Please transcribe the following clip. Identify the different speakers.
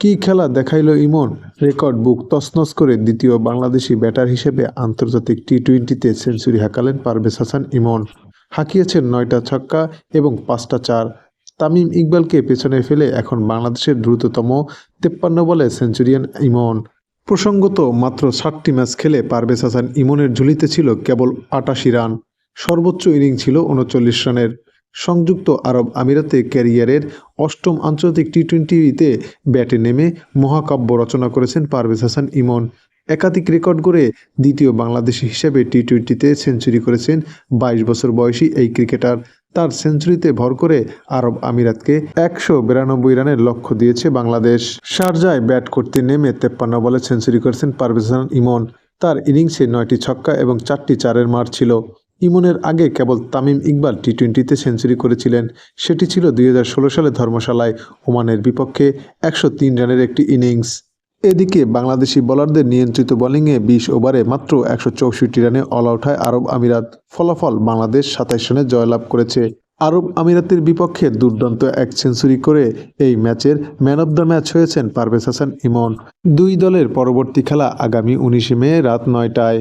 Speaker 1: কী খেলা দেখাইল ইমন? রেকর্ড বুক তছনছ করে দ্বিতীয় বাংলাদেশি ব্যাটার হিসেবে আন্তর্জাতিক টি টোয়েন্টিতে সেঞ্চুরি হাঁকালেন পারভেজ হাসান ইমন। হাঁকিয়েছেন নয়টা ছক্কা এবং পাঁচটা চার। তামিম ইকবালকে পেছনে ফেলে এখন বাংলাদেশের দ্রুততম তেপ্পান্ন বলে সেঞ্চুরিয়ান ইমন। প্রসঙ্গত মাত্র ষাটটি ম্যাচ খেলে পারভেজ হাসান ইমনের ঝুলিতে ছিল কেবল আটাশি রান। সর্বোচ্চ ইনিং ছিল উনচল্লিশ রানের। সংযুক্ত আরব আমিরাতে ক্যারিয়ারের অষ্টম আন্তর্জাতিক টি টোয়েন্টিতে ব্যাটে নেমে মহাকাব্য রচনা করেছেন পারভেজ হাসান ইমন। একাধিক রেকর্ড গড়ে দ্বিতীয় বাংলাদেশি হিসেবে টি টোয়েন্টিতে সেঞ্চুরি করেছেন বাইশ বছর বয়সী এই ক্রিকেটার। তার সেঞ্চুরিতে ভর করে আরব আমিরাতকে একশো বিরানব্বই রানের লক্ষ্য দিয়েছে বাংলাদেশ। শারজায় ব্যাট করতে নেমে তেপ্পান্ন বলে সেঞ্চুরি করেছেন পারভেজ হাসান ইমন। তার ইনিংসে নয়টি ছক্কা এবং চারটি চারের মার ছিল। ইমনের আগে কেবল তামিম ইকবাল টি টোয়েন্টিতে সেঞ্চুরি করেছিলেন। সেটি ছিল দুই হাজার ষোলো সালে ধর্মশালায় ওমানের বিপক্ষে একশো তিন রানের একটি ইনিংস। এদিকে বাংলাদেশি বোলারদের নিয়ন্ত্রিত বোলিংয়ে বিশ ওভারে মাত্র একশো চৌষট্টি রানে অল আউট হয় আরব আমিরাত ফলাফল বাংলাদেশ সাতাইশ রানে জয়লাভ করেছে। আরব আমিরাতের বিপক্ষে দুর্দান্ত এক সেঞ্চুরি করে এই ম্যাচের ম্যান অব দ্য ম্যাচ হয়েছেন পারভেজ হাসান ইমন। দুই দলের পরবর্তী খেলা আগামী উনিশে মে রাত নয়টায়।